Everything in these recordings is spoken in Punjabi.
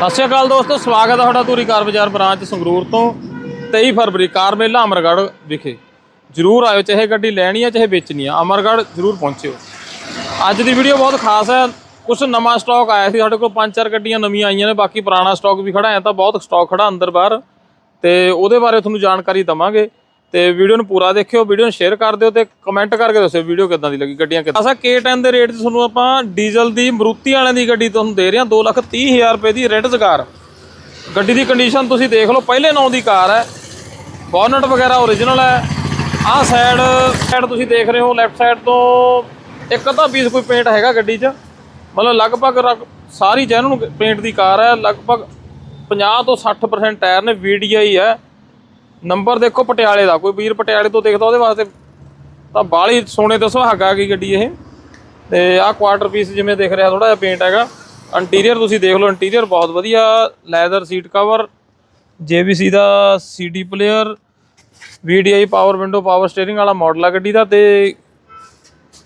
ਸਤਿ ਸ਼੍ਰੀ ਅਕਾਲ ਦੋਸਤੋ, ਸਵਾਗਤ ਹੈ ਤੁਹਾਡਾ ਧੂਰੀ ਕਾਰ ਬਾਜ਼ਾਰ ਬ੍ਰਾਂਚ ਸੰਗਰੂਰ ਤੋਂ 23 ਫਰਵਰੀ, ਕਾਰ ਮੇਲਾ ਅਮਰਗੜ੍ਹ ਵਿਖੇ। ਜਰੂਰ ਆਇਓ, ਚਾਹੇ ਗੱਡੀ ਲੈਣੀ ਹੈ, ਚਾਹੇ ਵੇਚਣੀ ਹੈ, ਅਮਰਗੜ੍ਹ ਜਰੂਰ ਪਹੁੰਚਿਓ। ਅੱਜ ਦੀ ਵੀਡੀਓ ਬਹੁਤ ਖਾਸ ਹੈ ਕੁਝ ਨਵਾਂ ਸਟਾਕ ਆਇਆ ਸੀ, ਸਾਡੇ ਕੋਲ ਪੰਜ ਚਾਰ ਗੱਡੀਆਂ ਨਵੀਆਂ ਆਈਆਂ ਨੇ, ਬਾਕੀ ਪੁਰਾਣਾ ਸਟਾਕ ਵੀ ਖੜਾ ਹੈ, ਤਾਂ ਬਹੁਤ ਸਟਾਕ ਖੜਾ ਅੰਦਰ ਬਾਹਰ, ਤੇ ਉਹਦੇ ਬਾਰੇ ਤੁਹਾਨੂੰ ਜਾਣਕਾਰੀ ਦਵਾਂਗੇ। ਤੇ ਵੀਡੀਓ ਨੂੰ ਪੂਰਾ ਦੇਖਿਓ, ਵੀਡੀਓ ਨੂੰ ਸ਼ੇਅਰ ਕਰ ਦਿਓ ਤੇ ਕਮੈਂਟ ਕਰਕੇ ਦੱਸਿਓ ਵੀਡੀਓ ਕਿੱਦਾਂ ਦੀ ਲੱਗੀ, ਗੱਡੀਆਂ ਕਿੱਦਾਂ। ਅਸਾ K10 ਦੇ ਰੇਟ 'ਚ ਤੁਹਾਨੂੰ ਆਪਾਂ ਡੀਜ਼ਲ ਦੀ, ਮਰੂਤੀ ਵਾਲਿਆਂ ਦੀ ਗੱਡੀ ਤੁਹਾਨੂੰ ਦੇ ਰਹੇ ਹਾਂ 230000 ਰੁਪਏ ਦੀ ਰੈੱਡ ਕਾਰ ਗੱਡੀ ਦੀ ਕੰਡੀਸ਼ਨ ਤੁਸੀਂ ਦੇਖ ਲਓ, ਪਹਿਲੇ ਨੌਂ ਦੀ ਕਾਰ ਹੈ। ਬੋਨਟ ਵਗੈਰਾ ਓਰੀਜਨਲ ਹੈ। ਆਹ ਸਾਈਡ ਸਾਈਡ ਤੁਸੀਂ ਦੇਖ ਰਹੇ ਹੋ ਲੈਫਟ ਸਾਈਡ ਤੋਂ ਇੱਕ ਅੱਧਾ ਪੀਸ ਕੋਈ ਪੇਂਟ ਹੈਗਾ ਗੱਡੀ 'ਚ। ਮਤਲਬ ਲਗਭਗ ਰਗ- ਸਾਰੀ ਜੈਨੂਨ ਪੇਂਟ ਦੀ ਕਾਰ ਹੈ, ਲਗਭਗ 50 ਤੋਂ 60% ਟਾਇਰ ਨੇ VDI ਹੈ। ਨੰਬਰ ਦੇਖੋ ਪਟਿਆਲੇ ਦਾ, ਕੋਈ ਵੀਰ ਪਟਿਆਲੇ ਤੋਂ ਦੇਖਦਾ ਉਹਦੇ ਵਾਸਤੇ। ਤਾਂ ਬਾਹਲੀ ਸੋਨੇ ਦੱਸੋ, ਹੈਗਾ ਕੀ ਗੱਡੀ ਇਹ? ਤੇ ਆਹ ਕੁਆਟਰ ਪੀਸ ਜਿਵੇਂ ਦੇਖ ਰਿਹਾ ਥੋੜਾ ਜਿਹਾ ਪੇਂਟ ਹੈਗਾ। ਇੰਟੀਰੀਅਰ ਤੁਸੀਂ ਦੇਖ ਲਓ ਇੰਟੀਰੀਅਰ ਬਹੁਤ ਵਧੀਆ। ਲੈਦਰ ਸੀਟ ਕਵਰ JVC ਦਾ CD player VDI power window power steering ਵਾਲਾ ਮਾਡਲ ਆ ਗੱਡੀ ਦਾ ਤੇ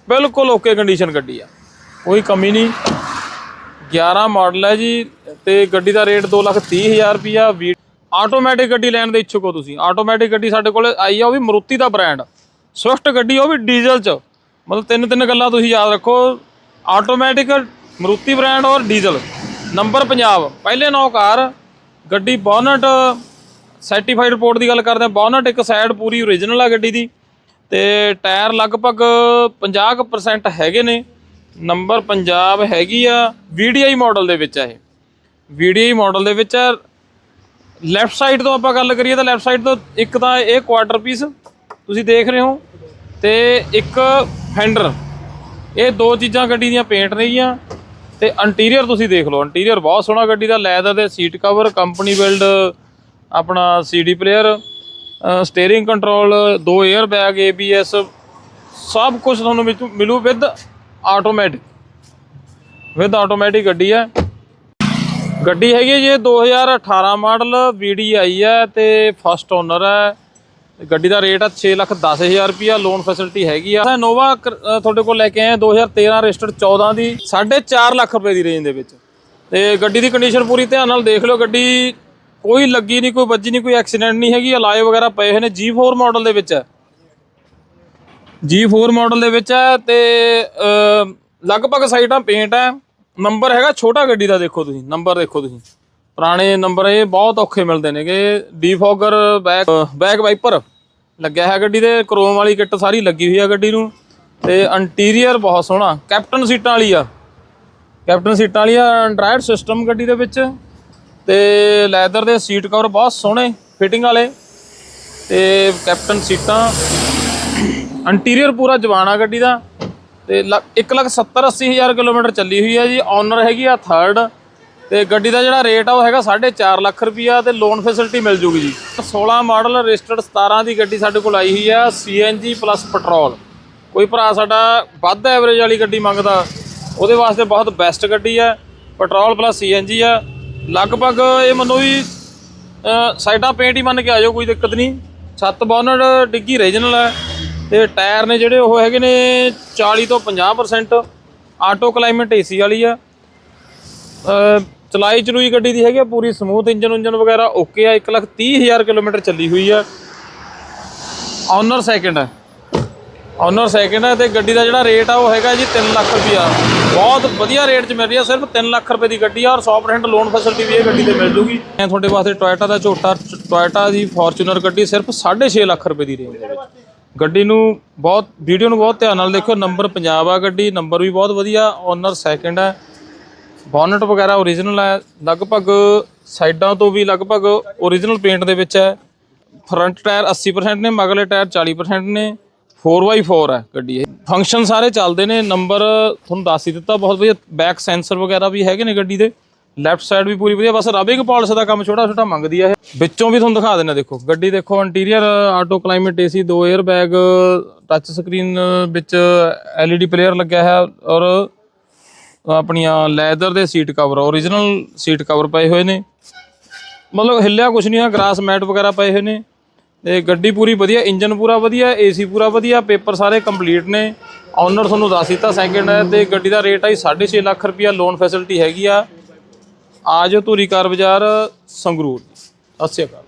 ਬਿਲਕੁਲ ਓਕੇ ਕੰਡੀਸ਼ਨ ਗੱਡੀ ਆ। ਕੋਈ ਕਮੀ ਨਹੀਂ। 11 ਮਾਡਲ ਹੈ ਜੀ ਤੇ ਗੱਡੀ ਦਾ ਰੇਟ 230000 ਰੁਪਿਆ ਵੀ ਆਟੋਮੈਟਿਕ ਗੱਡੀ ਲੈਣ ਦੇ ਇੱਛੁਕ ਹੋ ਤੁਸੀਂ। ਆਟੋਮੈਟਿਕ ਗੱਡੀ ਸਾਡੇ ਕੋਲ ਆਈ ਆ, ਉਹ ਵੀ ਮਰੂਤੀ ਦਾ ਬ੍ਰਾਂਡ। ਸਵਿਫਟ ਗੱਡੀ ਉਹ ਵੀ ਡੀਜ਼ਲ ਚ। ਮਤਲਬ ਤਿੰਨ ਤਿੰਨ ਗੱਲਾਂ ਤੁਸੀਂ ਯਾਦ ਰੱਖੋ। ਆਟੋਮੈਟਿਕ ਮਰੂਤੀ ਬ੍ਰਾਂਡ ਔਰ ਡੀਜ਼ਲ। ਨੰਬਰ ਪੰਜਾਬ। ਪਹਿਲੇ ਨੌ ਕਾਰ। ਗੱਡੀ ਬੋਨਟ ਸਰਟੀਫਾਈਡ ਰਿਪੋਰਟ ਦੀ ਗੱਲ ਕਰਦੇ ਹਾਂ। ਬੋਨਟ ਇੱਕ ਸਾਈਡ ਪੂਰੀ ਓਰੀਜਨਲ ਆ ਗੱਡੀ ਦੀ। ਤੇ ਟਾਇਰ ਲਗਭਗ 50% ਹੈਗੇ ਨੇ। ਨੰਬਰ ਪੰਜਾਬ ਹੈਗੀ ਆ। VDI ਮਾਡਲ ਦੇ ਵਿੱਚ ਆ ਇਹ। VDI ਮਾਡਲ ਦੇ ਵਿੱਚ ਆ। ਲੈਫਟ ਸਾਈਡ ਤੋਂ ਆਪਾਂ ਗੱਲ ਕਰੀਏ ਤਾਂ ਲੈਫਟ ਸਾਈਡ ਤੋਂ ਇੱਕ ਤਾਂ ਇਹ ਕੁਆਟਰ ਪੀਸ ਤੁਸੀਂ ਦੇਖ ਰਹੇ ਹੋ ਤੇ ਇੱਕ ਫੈਂਡਰ ਇਹ ਦੋ ਚੀਜ਼ਾਂ ਗੱਡੀ ਦੀਆਂ ਪੇਂਟ ਰਹੀਆਂ ਤੇ ਇੰਟੀਰੀਅਰ ਤੁਸੀਂ ਦੇਖ ਲਓ। ਇੰਟੀਰੀਅਰ ਬਹੁਤ ਸੋਹਣਾ ਗੱਡੀ ਦਾ ਲੈਦਰ ਦੇ ਸੀਟ ਕਵਰ ਕੰਪਨੀ ਬਿਲਡ ਆਪਣਾ CD ਪਲੇਅਰ ਸਟੀਅਰਿੰਗ ਕੰਟਰੋਲ ਦੋ 에ਅਰ ਬੈਗ ABS ਸਭ ਕੁਝ ਤੁਹਾਨੂੰ ਵਿੱਚ ਮਿਲੂ ਵਿਦ ਆਟੋਮੈਟਿਕ ਵਿਦ ਆਟੋਮੈਟਿਕ ਗੱਡੀ ਹੈ। ਗੱਡੀ ਹੈਗੀ ਹੈ ਜੀ, ਇਹ 2018 ਮਾਡਲ VDI ਹੈ ਤੇ ਫਸਟ ਓਨਰ ਹੈ। ਗੱਡੀ ਦਾ ਰੇਟ ਆ 610000 ਰੁਪਿਆ ਲੋਨ ਫੈਸਿਲਿਟੀ ਹੈਗੀ ਆ। ਨੋਵਾ ਤੁਹਾਡੇ ਕੋਲ ਲੈ ਕੇ ਆਏ ਹਾਂ 2013 ਰਜਿਸਟਰਡ 14 ਦੀ 4.5 ਲੱਖ ਰੁਪਏ ਦੀ ਰੇਂਜ ਦੇ ਵਿੱਚ। ਤੇ ਗੱਡੀ ਦੀ ਕੰਡੀਸ਼ਨ ਪੂਰੀ ਧਿਆਨ ਨਾਲ ਦੇਖ ਲਓ, ਗੱਡੀ ਕੋਈ ਲੱਗੀ ਨਹੀਂ, ਕੋਈ ਵੱਜੀ ਨਹੀਂ, ਕੋਈ ਐਕਸੀਡੈਂਟ ਨਹੀਂ ਹੈਗੀ, ਅਲਾਏ ਵਗੈਰਾ ਪਏ ਹੋਏ ਨੇ। G4 ਮਾਡਲ ਦੇ ਵਿੱਚ ਹੈ। G4 ਮਾਡਲ ਦੇ ਵਿੱਚ ਹੈ ਤੇ ਲਗਭਗ ਸਾਈਡਾਂ ਪੇਂਟ ਹੈ। ਨੰਬਰ ਹੈਗਾ ਛੋਟਾ ਗੱਡੀ ਦਾ ਦੇਖੋ ਤੁਸੀਂ, ਨੰਬਰ ਦੇਖੋ ਤੁਸੀਂ। ਪੁਰਾਣੇ ਨੰਬਰ ਇਹ ਬਹੁਤ ਔਖੇ ਮਿਲਦੇ ਨੇਗੇ ਡੀਫੋਗਰ, ਬੈਕ ਬੈਕ ਵਾਈਪਰ ਲੱਗਿਆ ਹੈ ਗੱਡੀ ਦੇ, ਕ੍ਰੋਮ ਵਾਲੀ ਕਿੱਟ ਸਾਰੀ ਲੱਗੀ ਹੋਈ ਆ ਗੱਡੀ ਨੂੰ। ਤੇ ਇੰਟੀਰੀਅਰ ਬਹੁਤ ਸੋਹਣਾ, ਕੈਪਟਨ ਸੀਟਾਂ ਵਾਲੀ ਆ। ਕੈਪਟਨ ਸੀਟਾਂ ਵਾਲੀ ਆ ਐਂਡਰਾਇਡ ਸਿਸਟਮ ਗੱਡੀ ਦੇ ਵਿੱਚ। ਤੇ ਲੈਦਰ ਦੇ ਸੀਟ ਕਵਰ ਬਹੁਤ ਸੋਹਣੇ ਫਿਟਿੰਗ ਵਾਲੇ। ਤੇ ਕੈਪਟਨ ਸੀਟਾਂ। ਇੰਟੀਰੀਅਰ ਪੂਰਾ ਜਵਾਨ ਆ ਗੱਡੀ ਦਾ। ਤੇ 1 ਲੱਖ 70 80 ਹਜ਼ਾਰ ਕਿਲੋਮੀਟਰ ਚੱਲੀ ਹੋਈ ਹੈ ਜੀ। ਓਨਰ ਹੈਗੀ ਆ ਥਰਡ ਤੇ ਗੱਡੀ ਦਾ ਜਿਹੜਾ ਰੇਟ ਆ ਉਹ ਹੈਗਾ 4.5 ਲੱਖ ਰੁਪਿਆ ਤੇ ਲੋਨ ਫੈਸਿਲਿਟੀ ਮਿਲ ਜੂਗੀ ਜੀ। 16 ਮਾਡਲ ਰਜਿਸਟਰਡ 17 ਦੀ ਗੱਡੀ ਸਾਡੇ ਕੋਲ ਆਈ ਹੋਈ ਆ CNG ਪਲੱਸ ਪੈਟਰੋਲ ਕੋਈ ਭਰਾ ਸਾਡਾ ਵੱਧ ਐਵਰੇਜ ਵਾਲੀ ਗੱਡੀ ਮੰਗਦਾ ਉਹਦੇ ਵਾਸਤੇ ਬਹੁਤ ਬੈਸਟ ਗੱਡੀ ਹੈ ਪੈਟਰੋਲ ਪਲੱਸ CNG ਆ। ਲਗਭਗ ਇਹ ਮੰਨੋ ਵੀ ਅ, ਸਾਈਡਾਂ ਪੇਂਟ ਹੀ ਮੰਨ ਕੇ ਆ ਜਾਓ ਕੋਈ ਦਿੱਕਤ ਨਹੀਂ। ਛੱਤ ਬੋਨਟ ਡਿੱਗੀ ਰੀਜਨਲ ਹੈ ਤੇ ਟਾਇਰ ਨੇ ਜਿਹੜੇ ਉਹ ਹੈਗੇ ਨੇ 40 ਤੋਂ 50% ਆਟੋ ਕਲਾਈਮੇਟ ਏਸੀ ਵਾਲੀ ਆ। ਚਲਾਈ ਚਲੂਈ ਗੱਡੀ ਦੀ ਹੈਗੀ ਆ, ਪੂਰੀ ਸਮੂਥ ਇੰਜਨ ਉਂਜਨ ਵਗੈਰਾ ਓਕੇ ਆ 1 ਲੱਖ 30 ਹਜ਼ਾਰ ਕਿਲੋਮੀਟਰ ਚੱਲੀ ਹੋਈ ਆ। ਓਨਰ ਸੈਕਿੰਡ ਹੈ ਓਨਰ ਸੈਕਿੰਡ ਹੈ ਤੇ ਗੱਡੀ ਦਾ ਜਿਹੜਾ ਰੇਟ ਆ ਉਹ ਹੈਗਾ ਜੀ 3 ਲੱਖ ਰੁਪਿਆ ਬਹੁਤ ਵਧੀਆ ਰੇਟ 'ਚ ਮਿਲ ਰਹੀ ਆ, ਸਿਰਫ 3 ਲੱਖ ਰੁਪਏ ਦੀ ਗੱਡੀ ਆ ਔਰ 100% ਲੋਨ ਫੈਸਿਲਿਟੀ ਵੀ ਇਹ ਗੱਡੀ ਤੇ ਮਿਲ ਜੂਗੀ। ਮੈਂ ਤੁਹਾਡੇ ਵਾਸਤੇ ਟੋਇਟਾ ਦਾ ਝੋਟਾ ਟੋਇਟਾ ਦੀ ਫੋਰਚੂਨਰ ਗੱਡੀ ਸਿਰਫ 6.5 ਲੱਖ ਰੁਪਏ ਦੀ ਰੇਂਜ ਦੇ ਵਿੱਚ। ਗੱਡੀ ਨੂੰ ਬਹੁਤ ਵੀਡੀਓ ਨੂੰ ਬਹੁਤ ਧਿਆਨ ਨਾਲ ਦੇਖਿਓ ਨੰਬਰ ਪੰਜਾਬ ਆ ਗੱਡੀ ਨੰਬਰ ਵੀ ਬਹੁਤ ਵਧੀਆ ਓਨਰ ਸੈਕਿੰਡ ਹੈ ਬੋਨਟ ਵਗੈਰਾ ਓਰੀਜਨਲ ਹੈ ਲਗਭਗ ਸਾਈਡਾਂ ਤੋਂ ਵੀ ਲਗਭਗ ਓਰੀਜਨਲ ਪੇਂਟ ਦੇ ਵਿੱਚ ਹੈ ਫਰੰਟ ਟਾਇਰ 80% ਨੇ ਮਗਲੇ ਟਾਇਰ 40% ਨੇ 4x4 ਹੈ ਗੱਡੀ ਇਹ। ਫੰਕਸ਼ਨ ਸਾਰੇ ਚੱਲਦੇ ਨੇ ਨੰਬਰ ਤੁਹਾਨੂੰ ਦੱਸ ਹੀ ਦਿੱਤਾ, ਬਹੁਤ ਵਧੀਆ ਬੈਕ ਸੈਂਸਰ ਵਗੈਰਾ ਵੀ ਹੈਗੇ ਨੇ ਗੱਡੀ ਦੇ। ਲੈਫਟ ਸਾਈਡ ਵੀ ਪੂਰੀ ਵਧੀਆ, ਬਸ ਰਬਿੰਗ ਪਾਲਿਸ਼ ਦਾ ਕੰਮ ਛੋਟਾ ਛੋਟਾ ਮੰਗਦੀ ਆ ਇਹ। ਵਿੱਚੋਂ ਵੀ ਤੁਹਾਨੂੰ ਦਿਖਾ ਦਿੰਦੇ ਦੇਖੋ। ਗੱਡੀ ਦੇਖੋ ਇੰਟੀਰੀਅਰ ਆਟੋ ਕਲਾਈਮੇਟ ਏਸੀ ਦੋ 에ਅਰ ਬੈਗ ਟੱਚ ਸਕਰੀਨ ਵਿੱਚ LED ਪਲੇਅਰ ਲੱਗਿਆ ਹੈ ਔਰ ਆਪਣੀਆਂ ਲੈਦਰ ਦੇ seat cover origignal seat cover ਪਏ ਹੋਏ ਨੇ। ਮਤਲਬ ਹਿੱਲਿਆ ਕੁਛ ਨਹੀਂ ਆ ਗਰਾਸ ਮੈਟ ਵਗੈਰਾ ਪਏ ਹੋਏ ਨੇ। ਤੇ ਗੱਡੀ ਪੂਰੀ ਵਧੀਆ ਇੰਜਨ ਪੂਰਾ ਵਧੀਆ ਏਸੀ ਪੂਰਾ ਵਧੀਆ ਪੇਪਰ ਸਾਰੇ ਕੰਪਲੀਟ ਨੇ। ਓਨਰ ਤੁਹਾਨੂੰ ਦੱਸ ਦਿੱਤਾ ਸੈਕਿੰਡ ਹੈ ਤੇ ਗੱਡੀ ਦਾ ਰੇਟ ਹੈ 6.5 ਲੱਖ ਰੁਪਿਆ ਲੋਨ ਫੈਸਿਲਿਟੀ ਹੈਗੀ ਆ। ਆ ਜਾਓ ਧੂਰੀ ਕਾਰ ਬਾਜ਼ਾਰ ਸੰਗਰੂਰ। ਸਤਿ ਸ਼੍ਰੀ ਅਕਾਲ।